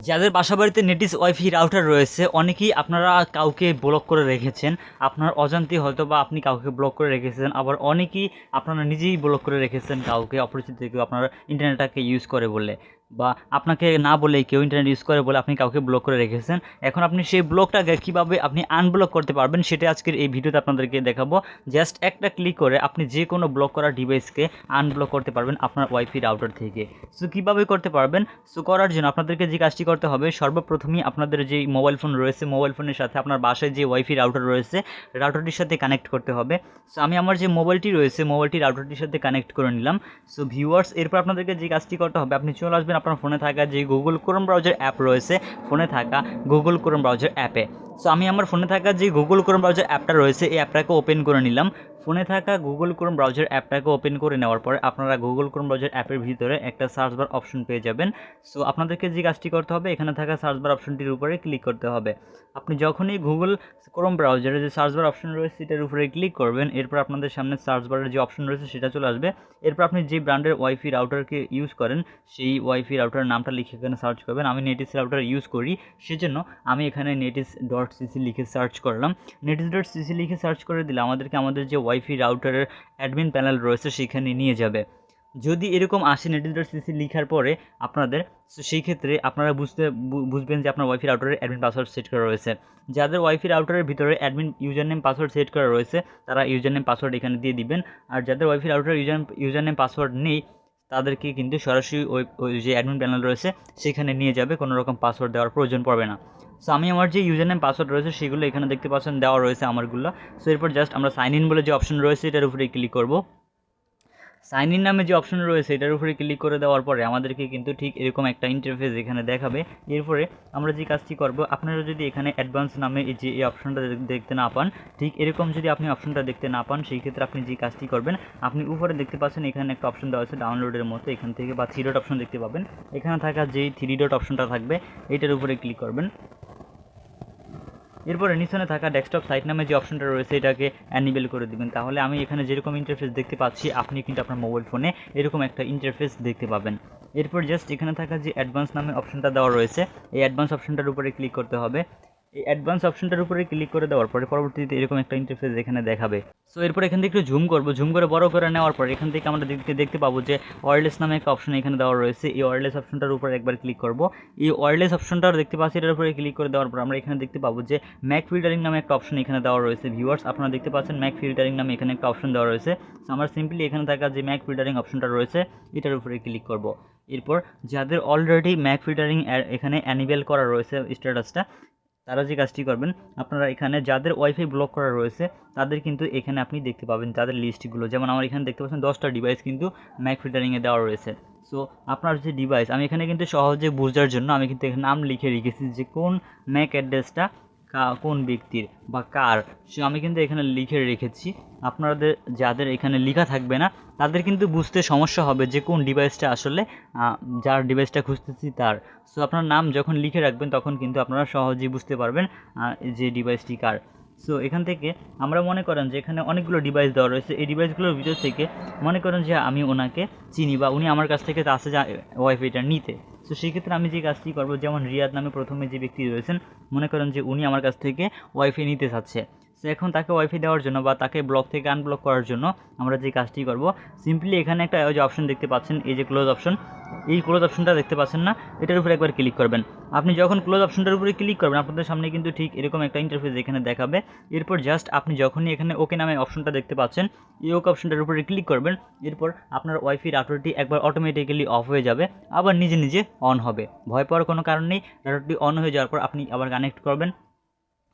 যাদের বাসা বাড়িতে নেটিস ওয়াইফি রাউটার রয়েছে, অনেকেই আপনারা কাউকে ব্লক করে রেখেছেন। আপনার অজান্তে হয়তো বা আপনি কাউকে ব্লক করে রেখেছেন, আবার অনেকেই আপনারা নিজেই ব্লক করে রেখেছেন কাউকে, অপরিচিত কেউ আপনারা ইন্টারনেটটাকে ইউজ করে বলে। বা আপনাকে না বলেই কেউ ইন্টারনেট ইউজ করে বলে আপনি কাউকে ব্লক করে রেখেছেন, এখন আপনি সেই ব্লকটাকে কীভাবে আপনি আনব্লক করতে পারবেন সেটা আজকের এই ভিডিওতে আপনাদেরকে দেখাবো। জাস্ট একটা ক্লিক করে আপনি যে কোনো ব্লক করা ডিভাইসকে আনব্লক করতে পারবেন আপনার ওয়াইফি রাউটার থেকে। সো কীভাবে করতে পারবেন? সো করার জন্য আপনাদেরকে যে কাজটি করতে হবে, সর্বপ্রথমই আপনাদের যে মোবাইল ফোন রয়েছে মোবাইল ফোনের সাথে আপনার বাসায় যে ওয়াইফি রাউটার রয়েছে রাউটারটির সাথে কানেক্ট করতে হবে। সো আমি আমার যে মোবাইলটি রয়েছে, মোবাইলটি রাউটারটির সাথে কানেক্ট করে নিলাম। সো ভিউয়ার্স এরপর আপনাদেরকে যে কাজটি করতে হবে, আপনি চলে আসবেন আপনার ফোনে থাকা যে গুগল ক্রোম ব্রাউজার অ্যাপ রয়েছে ফোনে থাকা গুগল ক্রোম ব্রাউজার অ্যাপে সো আমি আমার ফোনে থাকা যে গুগল ক্রোম ব্রাউজার অ্যাপটা রয়েছে, এই অ্যাপটাকে ওপেন করে নিলাম। ফোনে থাকা গুগল ক্রোম ব্রাউজার অ্যাপটাকে ওপেন করে নেওয়ার পরে আপনারা গুগল ক্রোম ব্রাউজার অ্যাপের ভিতরে একটা সার্চ বার অপশন পেয়ে যাবেন। সো আপনাদেরকে যে কাজটি করতে হবে, এখানে থাকা সার্চ বার অপশনটির উপরে ক্লিক করতে হবে। আপনি যখনই গুগল ক্রোম ব্রাউজারে যে সার্চ বার অপশন রয়েছে, সেটার উপরে ক্লিক করবেন, এরপর আপনাদের সামনে সার্চ বারের যে অপশন রয়েছে, সেটা চলে আসবে। এরপর আপনি যে ব্র্যান্ডের ওয়াইফি রাউটারকে ইউজ করেন, সেই ওয়াইফি রাউটারের নামটা লিখে এখানে সার্চ করবেন। আমি নেটিস রাউটার ইউজ করি, সেজন্য আমি এখানে নেটিস ডট সিসি লিখে সার্চ করলাম। নেটিস ডট সিসি লিখে সার্চ করে দিলে আমাদেরকে আমাদের যে ওয়াইফি রাউটারের অ্যাডমিন প্যানেল রয়েছে সেখানে নিয়ে যাবে। যদি এরকম আসে নেটিস ডট সিসি লিখার পরে আপনাদের সেই ক্ষেত্রে আপনারা বুঝতে বুঝবেন যে আপনার ওয়াইফি রাউটারের অ্যাডমিন পাসওয়ার্ড সেট করা রয়েছে। যাদের ওয়াইফি রাউটারের ভিতরে admin user name password set করা রয়েছে, তারা ইউজার নেম পাসওয়ার্ড এখানে দিয়ে দিবেন। আর যাদের wifi router user user name password নেই, তাদেরকে কিন্তু সরাসরি ওই যে অ্যাডমিন প্যানেল রয়েছে, সেখানে নিয়ে যাবে। কোনো রকম পাসওয়ার্ড দেওয়ার প্রয়োজন পড়বে না। সো আমি আমার যে ইউজার নেম পাসওয়ার্ড রয়েছে, সেগুলো এখানে দেখতে পাচ্ছেন, দেওয়া রয়েছে আমারগুলো। সো এরপর জাস্ট আমরা সাইন ইন বলে যে অপশন রয়েছে, এটার উপরে ক্লিক করব। সাইন ইন নামে যে অপশন রয়েছে, এটার উপরে ক্লিক করে দেওয়ার পরে আমাদেরকে কিন্তু ঠিক এরকম একটা ইন্টারফেস এখানে দেখাবে। এরপরে আমরা যে কাজটি করব, আপনারা যদি এখানে অ্যাডভান্স নামে এই যে এই অপশনটা দেখতে না পান, ঠিক এরকম যদি আপনি অপশনটা দেখতে না পান, সেই ক্ষেত্রে আপনি যে কাজটি করবেন, আপনি উপরে দেখতে পাচ্ছেন, এখানে একটা অপশন দেওয়া আছে ডাউনলোডের মতো, এখান থেকে বা থ্রি ডট অপশন দেখতে পাবেন। এখানে থাকা যেই থ্রি ডট অপশনটা থাকবে, এটার উপরে ক্লিক করবেন। এরপরে নিচনে থাকা ডেস্কটপ সাইট নামে যে অপশনটা রয়েছে, এটাকে অ্যানিবেল করে দিবেন। তাহলে আমি এখানে যেরকম ইন্টারফেস দেখতে পাচ্ছি, আপনি কিন্তু আপনার মোবাইল ফোনে এরকম একটা ইন্টারফেস দেখতে পাবেন। এরপর জাস্ট এখানে থাকা যে অ্যাডভান্স নামে অপশনটা দেওয়া রয়েছে, এই অ্যাডভান্স অপশনটার উপরে ক্লিক করতে হবে। এই অ্যাডভান্স অপশনটার উপরে ক্লিক করে দেওয়ার পরে পরবর্তীতে এরকম একটা ইন্টারফেস এখানে দেখাবে। সো এরপর এখান থেকে একটু জুম করব। জুম করে বড় করে নেওয়ার পর এখান থেকে আমরা দেখতে দেখতে পাবো যে ওয়ারলেস নামে একটা অপশন এখানে দেওয়া রয়েছে। এই ওয়ারলেস অপশনটার উপরে একবার ক্লিক করব। এই ওয়ারলেস অপশনটার দেখতে পাচ্ছি এটার উপরে ক্লিক করে দেওয়ার পর আমরা এখানে দেখতে পাবো যে ম্যাক ফিল্টারিং নামে একটা অপশন এখানে দেওয়া রয়েছে। ভিউয়ার্স আপনারা দেখতে পাচ্ছেন ম্যাক ফিল্টারিং নামে এখানে একটা অপশন দেওয়া রয়েছে। আমরা সিম্পলি এখানে থাকা যে ম্যাক ফিল্টারিং অপশনটা রয়েছে, এটার উপরে ক্লিক করব। এরপর যাদের অলরেডি ম্যাক ফিল্টারিং এখানে অ্যানিবেল করা রয়েছে স্ট্যাটাসটা তারা যে কাজটি করবেন, আপনারা এখানে যাদের ওয়াইফাই ব্লক করা রয়েছে, তাদের কিন্তু এখানে আপনি দেখতে পাবেন তাদের লিস্টগুলো যেমন আমার এখানে দেখতে পাচ্ছেন দশটা ডিভাইস কিন্তু ম্যাক ফিল্টারিংয়ে দেওয়া রয়েছে। সো আপনার যে ডিভাইস আমি এখানে কিন্তু সহজে বোঝার জন্য আমি কিন্তু এখানে নাম লিখে রেখেছি যে কোন ম্যাক অ্যাড্রেসটা কোন ব্যক্তির বা কার, সে আমি কিন্তু এখানে লিখে রেখেছি। আপনাদের, যাদের এখানে লেখা থাকবে না, তাদের কিন্তু বুঝতে সমস্যা হবে যে কোন ডিভাইসটা আসলে যার ডিভাইসটা খুঁজতেছি তার। সো আপনার নাম যখন লিখে রাখবেন, তখন কিন্তু আপনারা সহজেই বুঝতে পারবেন যে ডিভাইসটি কার। সো এখান থেকে আমরা মনে করেন যে এখানে অনেকগুলো ডিভাইস দেওয়া রয়েছে। এই ডিভাইসগুলোর ভিতর থেকে মনে করেন যে আমি ওনাকে চিনি বা উনি আমার কাছ থেকে আসে যা ওয়াইফাইটা নিতে। সো সেই ক্ষেত্রে আমি যে কাজটি করব, যেমন রিয়াদ নামে প্রথমে যে ব্যক্তি রয়েছেন, মনে করেন যে উনি আমার কাছ থেকে ওয়াইফাই নিতে চাচ্ছে। এখন তাকে ওয়াইফাই দেওয়ার জন্য বা তাকে ব্লক থেকে আনব্লক করার জন্য আমরা যে কাজটি করব সিম্পলি এখানে একটা যে অপশন দেখতে পাচ্ছেন, এই যে ক্লোজ অপশন এই ক্লোজ অপশনটা দেখতে পাচ্ছেন না, এটার উপরে একবার ক্লিক করবেন। আপনি যখন ক্লোজ অপশনটার উপরে ক্লিক করবেন, আপনাদের সামনে কিন্তু ঠিক এরকম একটা ইন্টারফেস এখানে দেখাবে। এরপর জাস্ট আপনি যখনই এখানে ওকে নামে অপশনটা দেখতে পাচ্ছেন, এই ওকে অপশনটার উপরে ক্লিক করবেন, এরপর আপনার ওয়াইফি রাউটারটি একবার অটোমেটিক্যালি অফ হয়ে যাবে, আবার নিজে নিজে অন হবে। ভয় পাওয়ার কোনো কারণ নেই রাউটারটি অন হয়ে যাওয়ার পর আপনি আবার কানেক্ট করবেন।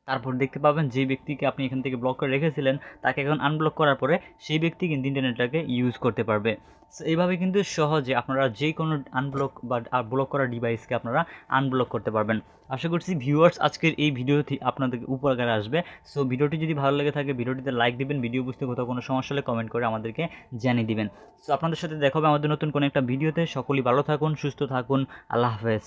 তারপর দেখতে পাবেন যে ব্যক্তিকে আপনি এখান থেকে ব্লক করে রেখেছিলেন, তাকে এখন আনব্লক করার পরে সেই ব্যক্তি কিন্তু ইন্টারনেটটাকে ইউজ করতে পারবে। সো এইভাবে কিন্তু সহজে আপনারা যে কোনো আনব্লক বা ব্লক করা ডিভাইসকে আপনারা আনব্লক করতে পারবেন। আশা করছি ভিউয়ার্স আজকের এই ভিডিওটি আপনাদের উপকারে আসবে। সো ভিডিওটি যদি ভালো লেগে থাকে, ভিডিওটিতে লাইক দিবেন ভিডিও বুঝতে কোথাও কোনো সমস্যা হলে কমেন্ট করে আমাদেরকে জানিয়ে দিবেন। সো আপনাদের সাথে দেখা হবে আমাদের নতুন কোনো একটা ভিডিওতে। সকলেই ভালো থাকুন, সুস্থ থাকুন। আল্লাহ হাফেজ।